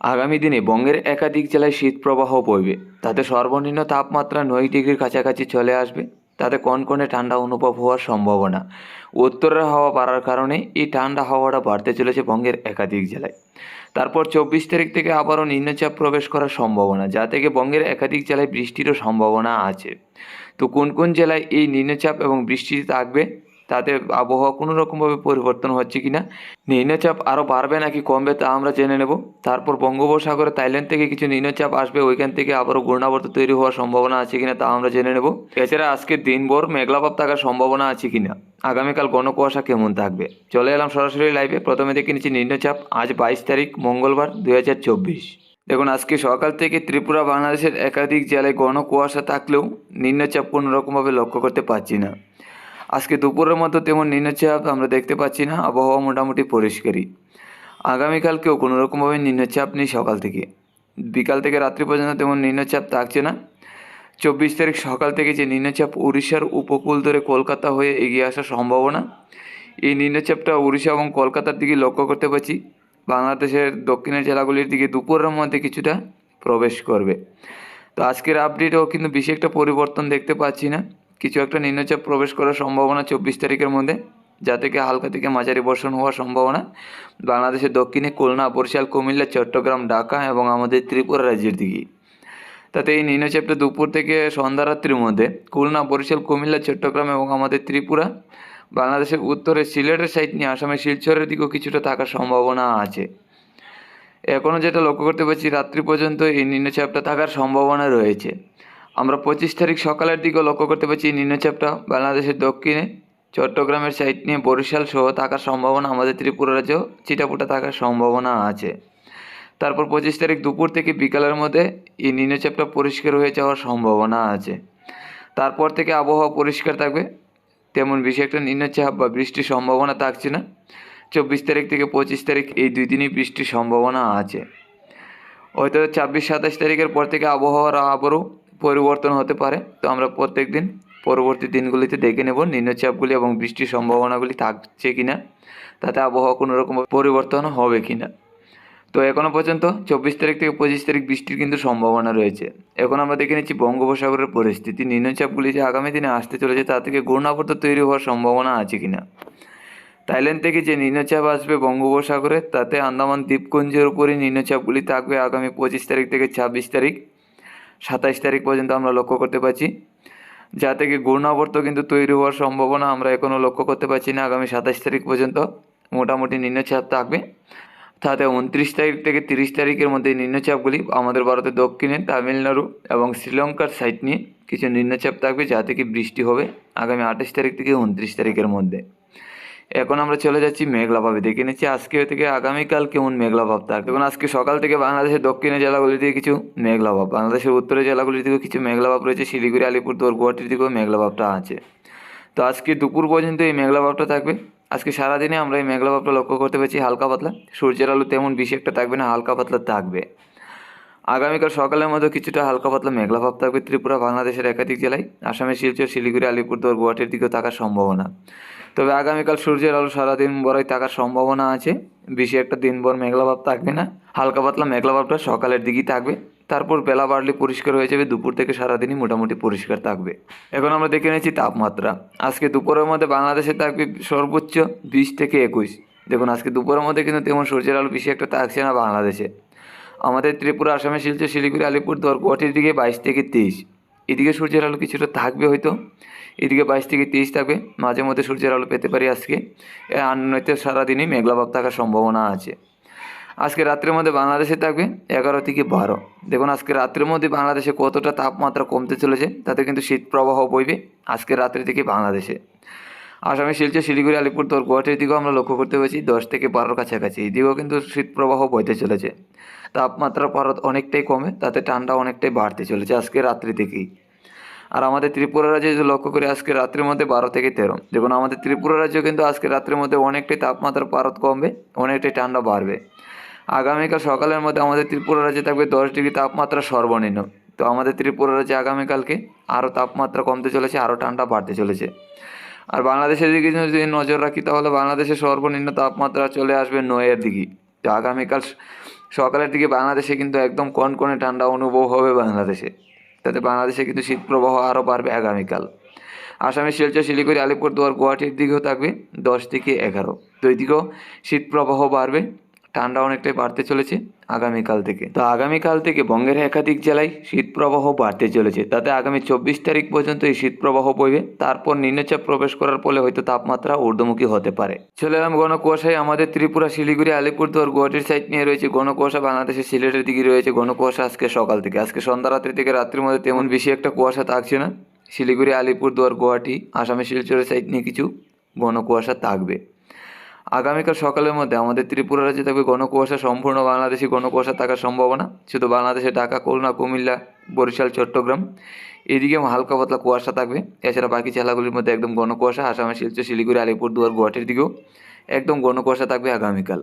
আগামী দিনে বঙ্গের একাধিক জেলায় শীত প্রবাহ বইবে। তাতে সর্বনিম্ন তাপমাত্রা নয় ডিগ্রির কাছাকাছি চলে আসবে। তাতে কনকনে ঠান্ডা অনুভব হওয়ার সম্ভাবনা। উত্তরের হাওয়া বাড়ার কারণে এই ঠান্ডা হাওয়াটা বাড়তে চলেছে বঙ্গের একাধিক জেলায়। তারপর চব্বিশ তারিখ থেকে আবারও নিম্নচাপ প্রবেশ করার সম্ভাবনা, যা থেকে বঙ্গের একাধিক জেলায় বৃষ্টিরও সম্ভাবনা আছে। তো কোন কোন জেলায় এই নিম্নচাপ এবং বৃষ্টি থাকবে? তাতে আবহাওয়া কোনো রকমভাবে পরিবর্তন হচ্ছে কিনা? নিম্নচাপ আরও বাড়বে নাকি কমবে তা আমরা জেনে নেব। তারপর বঙ্গোপসাগরে থাইল্যান্ড থেকে কিছু নিম্নচাপ আসবে, ওইখান থেকে আবারও ঘূর্ণাবর্ত তৈরি হওয়ার সম্ভাবনা আছে কিনা তা আমরা জেনে নেব। এছাড়া আজকে দিনভর মেঘলাভাব থাকার সম্ভাবনা আছে কিনা? আগামীকাল ঘন কুয়াশা কেমন থাকবে? চলে এলাম সরাসরি লাইভে প্রথমে দেখে নিচ্ছি নিম্নচাপ। আজ বাইশ তারিখ, মঙ্গলবার, দুই হাজার চব্বিশ। দেখুন, আজকে সকাল থেকে ত্রিপুরা, বাংলাদেশের একাধিক জেলায় ঘন কুয়াশা থাকলেও নিম্নচাপ কোনোরকমভাবে লক্ষ্য করতে পারছি না। আজকে দুপুরের মতো তেমন নিম্নচাপ আমরা দেখতে পাচ্ছি না, আবহাওয়া মোটামুটি পরিষ্কারই। আগামীকালকেও কোনো রকমভাবে নিম্নচাপ নেই সকাল থেকে। বিকাল থেকে রাত্রি পর্যন্ত তেমন নিম্নচাপ থাকছে না। চব্বিশ তারিখ সকাল থেকে যে নিম্নচাপ উড়িষ্যার উপকূল ধরে কলকাতা হয়ে এগিয়ে আসার সম্ভাবনা, এই নিম্নচাপটা উড়িষ্যা এবং কলকাতার দিকে লক্ষ্য করতে পারছি। বাংলাদেশের দক্ষিণের জেলাগুলির দিকে দুপুরের মধ্যে কিছুটা প্রবেশ করবে। তো আজকের আপডেটেও কিন্তু বেশি একটা পরিবর্তন দেখতে পাচ্ছি না। কিছু একটা নিম্নচাপ প্রবেশ করার সম্ভাবনা চব্বিশ তারিখের মধ্যে, যা থেকে হালকা থেকে মাঝারি বর্ষণ হওয়ার সম্ভাবনা। বাংলাদেশের দক্ষিণে খুলনা, বরিশাল, কুমিল্লা, চট্টগ্রাম, ঢাকা এবং আমাদের ত্রিপুরা রাজ্যের দিকে। তাতে এই নিম্নচাপটা দুপুর থেকে সন্ধ্যা রাত্রির মধ্যে খুলনা, বরিশাল, কুমিল্লা, চট্টগ্রাম এবং আমাদের ত্রিপুরা, বাংলাদেশের উত্তরে সিলেটের সাইড নিয়ে আসামের শিলচরের দিকেও কিছুটা থাকার সম্ভাবনা আছে। এখনও যেটা লক্ষ্য করতে পারছি, রাত্রি পর্যন্ত এই নিম্নচাপটা থাকার সম্ভাবনা রয়েছে। আমরা পঁচিশ তারিখ সকালের দিকেও লক্ষ্য করতে পারছি নিম্নচাপটা বাংলাদেশের দক্ষিণে। চট্টগ্রামের সাইড নিয়ে বরিশাল সহ থাকার সম্ভাবনা আমাদের ত্রিপুরা রাজ্যেও চিটাপুটা থাকার সম্ভাবনা আছে। তারপর পঁচিশ তারিখ দুপুর থেকে বিকালের মধ্যে এই নিম্নচাপটা পরিষ্কার হয়ে যাওয়ার সম্ভাবনা আছে। তারপর থেকে আবহাওয়া পরিষ্কার থাকবে। তেমন বেশি একটা নিম্নচাপ বা বৃষ্টির সম্ভাবনা থাকছে না। চব্বিশ তারিখ থেকে পঁচিশ তারিখ এই দুই দিনই বৃষ্টির সম্ভাবনা আছে। হয়তো ছাব্বিশ সাতাশ তারিখের পর থেকে আবহাওয়ার আবারও পরিবর্তন হতে পারে। তো আমরা প্রত্যেক দিন পরবর্তী দিনগুলিতে দেখে নেব নিম্নচাপগুলি এবং বৃষ্টির সম্ভাবনাগুলি থাকছে কিনা, তাতে আবহাওয়া কোনো রকম পরিবর্তন হবে কিনা। তো এখনও পর্যন্ত চব্বিশ তারিখ থেকে পঁচিশ তারিখ বৃষ্টির কিন্তু সম্ভাবনা রয়েছে। এখন আমরা দেখে নিচ্ছি বঙ্গোপসাগরের পরিস্থিতি। নিম্নচাপগুলি যে আগামী দিনে আসতে চলেছে, তা থেকে ঘূর্ণাবর্ত তৈরি হওয়ার সম্ভাবনা আছে কিনা? থাইল্যান্ড থেকে যে নিম্নচাপ আসবে বঙ্গোপসাগরে, তাতে আন্দামান দ্বীপপুঞ্জের উপরই নিম্নচাপগুলি থাকবে আগামী পঁচিশ তারিখ থেকে ছাব্বিশ তারিখ। সাতাইশ তারিখ পর্যন্ত আমরা লক্ষ্য করতে পারছি। যা থেকে ঘূর্ণাবর্ত কিন্তু তৈরি হওয়ার সম্ভাবনা আমরা এখনও লক্ষ্য করতে পারছি না। আগামী সাতাইশ তারিখ পর্যন্ত মোটামুটি নিম্নচাপ থাকবে। তাতে উনত্রিশ তারিখ থেকে তিরিশ তারিখের মধ্যে নিম্নচাপগুলি আমাদের ভারতের দক্ষিণে তামিলনাড়ু এবং শ্রীলঙ্কার সাইড নিয়ে কিছু নিম্নচাপ থাকবে, যা থেকে বৃষ্টি হবে আগামী আঠাশ তারিখ থেকে উনত্রিশ তারিখের মধ্যে। এখন আমরা চলে যাচ্ছি মেঘলাভাবে দেখে নিচ্ছি আজকে থেকে আগামীকাল কেমন মেঘলাভাব থাকবে এখন আজকে সকাল থেকে বাংলাদেশের দক্ষিণের জেলাগুলির দিকে কিছু মেঘলাভাব বাংলাদেশের উত্তরের জেলাগুলির দিকেও কিছু মেঘলাভাব রয়েছে। শিলিগুড়ি, আলিপুরদুয়ার, গুয়াহাটির দিকেও মেঘলাভাবটা আছে। তো আজকে দুপুর পর্যন্ত এই মেঘলাভাবটা থাকবে। আজকে সারাদিনে আমরা এই মেঘলাভাবটা লক্ষ্য করতে পারছি হালকা পাতলা। সূর্যের আলো তেমন বেশি একটা থাকবে না, হালকা পাতলা থাকবে। আগামীকাল সকালের মধ্যে কিছুটা হালকা পাতলা মেঘলাভাব থাকবে ত্রিপুরা, বাংলাদেশের একাধিক জেলায়। আসামের শিলচর, শিলিগুড়ি, আলিপুরদুয়ার, গুয়াহাটির দিকেও থাকার সম্ভাবনা। তবে আগামীকাল সূর্যের আলো সারাদিন বড়ই থাকার সম্ভাবনা আছে। বেশি একটা দিনভর মেঘলাভাব থাকবে না। হালকা পাতলা মেঘলাভাবটা সকালের দিকেই থাকবে। তারপর বেলা বাড়লে পরিষ্কার হয়ে যাবে। দুপুর থেকে সারাদিনই মোটামুটি পরিষ্কার থাকবে। এখন আমরা দেখে নিয়েছি তাপমাত্রা। আজকে দুপুরের মধ্যে বাংলাদেশে থাকবে সর্বোচ্চ বিশ থেকে একুশ। দেখুন, আজকে দুপুরের মধ্যে কিন্তু তেমন সূর্যের আলো বেশি একটা থাকছে না বাংলাদেশে। আমাদের ত্রিপুরা, আসামে, শিলচর, শিলিগুড়ি, আলিপুরদুয়ার, গুয়াহাটির দিকে বাইশ থেকে তেইশ এদিকে সূর্যের আলো কিছুটা থাকবে হয়তো, এদিকে বাইশ থেকে তেইশ থাকবে, মাঝে মধ্যে সূর্যের আলো পেতে পারি আজকে, আর নয়তো সারাদিনই মেঘলাভাব থাকার সম্ভাবনা আছে। আজকে রাত্রের মধ্যে বাংলাদেশে থাকবে এগারো থেকে বারো। দেখুন, আজকে রাত্রের মধ্যে বাংলাদেশে কতটা তাপমাত্রা কমতে চলেছে, তাতে কিন্তু শীত প্রবাহ বইবে আজকে রাত্রে থেকে বাংলাদেশে। আসামে শিলচর, শিলিগুড়ি, আলিপুরদুয়ার, গুয়াহাটির দিকেও আমরা লক্ষ্য করতে পারছি, দশ থেকে বারোর কাছাকাছি। এদিকেও কিন্তু শীত প্রবাহ বইতে চলেছে। তাপমাত্রা পারত অনেকটাই কমে, তাতে ঠান্ডা অনেকটাই বাড়তে চলেছে আজকে রাত্রি থেকেই। আর আমাদের ত্রিপুরা রাজ্যে যদি লক্ষ্য করি, আজকে রাত্রির মধ্যে বারো থেকে তেরো। দেখুন, আমাদের ত্রিপুরা রাজ্য কিন্তু আজকে রাত্রির মধ্যে অনেকটাই তাপমাত্রা পারত কমবে, অনেকটাই ঠান্ডা বাড়বে। আগামীকাল সকালের মধ্যে আমাদের ত্রিপুরা রাজ্যে থাকবে দশ ডিগ্রি তাপমাত্রা সর্বনিম্ন। তো আমাদের ত্রিপুরা রাজ্যে আগামীকালকে আরও তাপমাত্রা কমতে চলেছে, আরও ঠান্ডা বাড়তে চলেছে। আর বাংলাদেশের দিকে যদি নজর রাখি, তাহলে বাংলাদেশের সর্বনিম্ন তাপমাত্রা চলে আসবে নয়ের দিকে। তো আগামীকাল সকালের দিকে বাংলাদেশে কিন্তু একদম কন কনে ঠান্ডা অনুভব হবে বাংলাদেশে। তাতে বাংলাদেশে কিন্তু শীত প্রবাহ আরও বাড়বে আগামীকাল। আসামের শিলচর, শিলিগুড়ি, আলিপুরদুয়ার, গুয়াহাটির দিকেও থাকবে দশ থেকে এগারো। তো এদিকেও শীত প্রবাহ বাড়বে। ঠান্ডা অনেকটাই বাড়তে চলেছে আগামীকাল থেকে। তো আগামীকাল থেকে বঙ্গের একাধিক জেলায় শীত প্রবাহ বাড়তে চলেছে। তাতে আগামী চব্বিশ তারিখ পর্যন্ত এই শীত প্রবাহ বইবে। তারপর নিম্নচাপ প্রবেশ করার ফলে হয়তো তাপমাত্রা ঊর্ধ্বমুখী হতে পারে। চলে এলাম ঘন কুয়াশায় আমাদের ত্রিপুরা, শিলিগুড়ি, আলিপুরদুয়ার, গুয়াহাটির সাইড নিয়ে রয়েছে ঘন কুয়াশা বাংলাদেশের সিলেটের দিকে রয়েছে ঘন কুয়াশা আজকে সকাল থেকে। আজকে সন্ধ্যা রাত্রি থেকে রাত্রির মধ্যে তেমন বেশি একটা কুয়াশা থাকছে না। শিলিগুড়ি, আলিপুরদুয়ার, গুয়াহাটি, আসামের শিলচরের সাইড নিয়ে কিছু ঘন কুয়াশা থাকবে। আগামীকাল সকালের মধ্যে আমাদের ত্রিপুরা রাজ্যে থাকবে গণকুয়াশা, সম্পূর্ণ বাংলাদেশি গণকুয়াশা থাকার সম্ভাবনা। শুধু বাংলাদেশে ঢাকা, খুলনা, কুমিল্লা, বরিশাল, চট্টগ্রাম, এদিকে হালকা পাতলা কুয়াশা থাকবে। এছাড়া বাকি জেলাগুলির মধ্যে একদম ঘন কুয়াশা আসামের শিলচর, শিলিগুড়ি, আলিপুরদুয়ার, গুয়াহাটির দিকেও একদম গণকুয়াশা কুয়াশা থাকবে আগামীকাল।